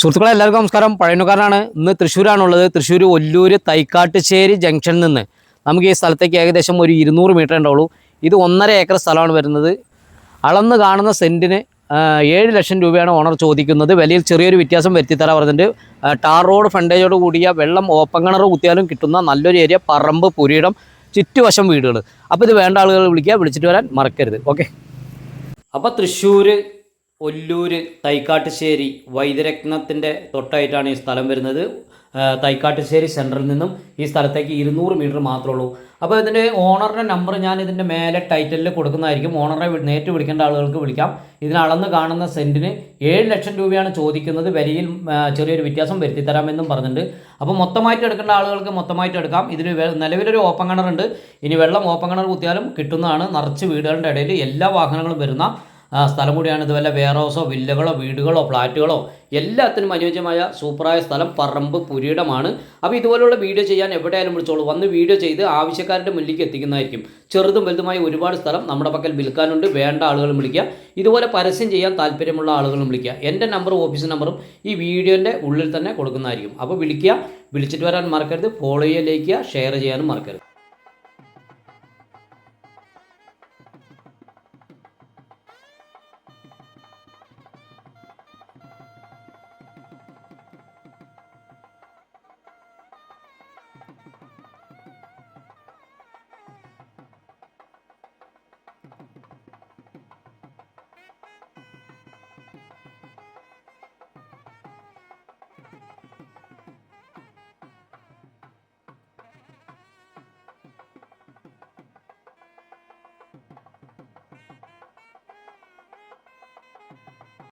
സുഹൃത്തുക്കളെ എല്ലാവർക്കും നമസ്കാരം. പഴയനുകാരനാണ് ഇന്ന് തൃശ്ശൂരാണുള്ളത്. തൃശ്ശൂർ ഒല്ലൂർ തൈക്കാട്ടുശ്ശേരി ജംഗ്ഷനിൽ നിന്ന് നമുക്ക് ഈ സ്ഥലത്തേക്ക് ഏകദേശം ഒരു ഇരുന്നൂറ് മീറ്റർ ഉണ്ടാവുള്ളൂ. ഇത് ഒന്നര ഏക്കർ സ്ഥലമാണ് വരുന്നത്. അളന്ന് കാണുന്ന സെന്റിന് ഏഴ് ലക്ഷം രൂപയാണ് ഓണർ ചോദിക്കുന്നത്. വിലയിൽ ചെറിയൊരു വ്യത്യാസം വരുത്തിത്തരാൻ പറഞ്ഞിട്ടുണ്ട്. ടാർ റോഡ് ഫ്രണ്ടേജോട് കൂടിയ വെള്ളം ഓപ്പൺ കിണർ കുത്തിയാലും കിട്ടുന്ന നല്ലൊരു ഏരിയ പറമ്പ് പുരിയിടം ചുറ്റുവശം വീടുകൾ. അപ്പോൾ ഇത് വേണ്ട ആളുകൾ വിളിക്കുക. വിളിച്ചിട്ട് വരാൻ മറക്കരുത്. ഓക്കെ. അപ്പോൾ തൃശ്ശൂർ ഒല്ലൂർ തൈക്കാട്ടുശ്ശേരി വൈദ്യരത്നത്തിന്റെ തൊട്ടായിട്ടാണ് ഈ സ്ഥലം വരുന്നത്. തൈക്കാട്ടുശ്ശേരി സെന്ററിൽ നിന്നും ഈ സ്ഥലത്തേക്ക് ഇരുന്നൂറ് മീറ്റർ മാത്രമേ ഉള്ളൂ. അപ്പോൾ ഇതിന്റെ ഓണറുടെ നമ്പർ ഞാൻ ഇതിന്റെ മേലെ ടൈറ്റലിൽ കൊടുക്കുന്നതായിരിക്കും. ഓണറെ നേരിട്ട് വിളിക്കേണ്ട ആളുകൾക്ക് വിളിക്കാം. ഇതിന് അളന്ന് കാണുന്ന സെന്റിന് ഏഴ് ലക്ഷം രൂപയാണ് ചോദിക്കുന്നത്. വിലയിൽ ചെറിയൊരു വ്യത്യാസം വരുത്തി തരാമെന്നും പറഞ്ഞിട്ടുണ്ട്. അപ്പോൾ മൊത്തമായിട്ട് എടുക്കേണ്ട ആളുകൾക്ക് മൊത്തമായിട്ട് എടുക്കാം. ഇതിന് നിലവിലൊരു ഓപ്പൺ കിണറുണ്ട്. ഇനി വെള്ളം ഓപ്പൺ കിണർ കുത്തിയാലും കിട്ടുന്നതാണ്. നിറച്ച് വീടുകളുടെ ഇടയിൽ എല്ലാ വാഹനങ്ങളും വരുന്ന സ്ഥലം കൂടിയാണ് ഇതുവല്ല വെയർ ഹൗസോ വില്ലകളോ വീടുകളോ ഫ്ലാറ്റുകളോ. എല്ലാത്തിനും അനുയോജ്യമായ സൂപ്പറായ സ്ഥലം പറമ്പ് പുരീടമാണ് അപ്പോൾ ഇതുപോലുള്ള വീഡിയോ ചെയ്യാൻ എവിടെയായാലും വിളിച്ചോളൂ. വന്ന് വീഡിയോ ചെയ്ത് ആവശ്യക്കാരുടെ മുന്നിലേക്ക് എത്തിക്കുന്നതായിരിക്കും. ചെറുതും വലുതുമായ ഒരുപാട് സ്ഥലം നമ്മുടെ പക്കൽ വിൽക്കാനുണ്ട്. വേണ്ട ആളുകളും വിളിക്കുക. ഇതുപോലെ പരസ്യം ചെയ്യാൻ താല്പര്യമുള്ള ആളുകളും വിളിക്കുക. എന്റെ നമ്പറും ഓഫീസ് നമ്പറും ഈ വീഡിയോന്റെ ഉള്ളിൽ തന്നെ കൊടുക്കുന്നതായിരിക്കും. അപ്പോൾ വിളിക്കുക. വിളിച്ചിട്ട് വരാൻ മറക്കരുത്. ഫോളോ ചെയ്യുക ലയിക്കുക ഷെയർ ചെയ്യാനും മറക്കരുത്.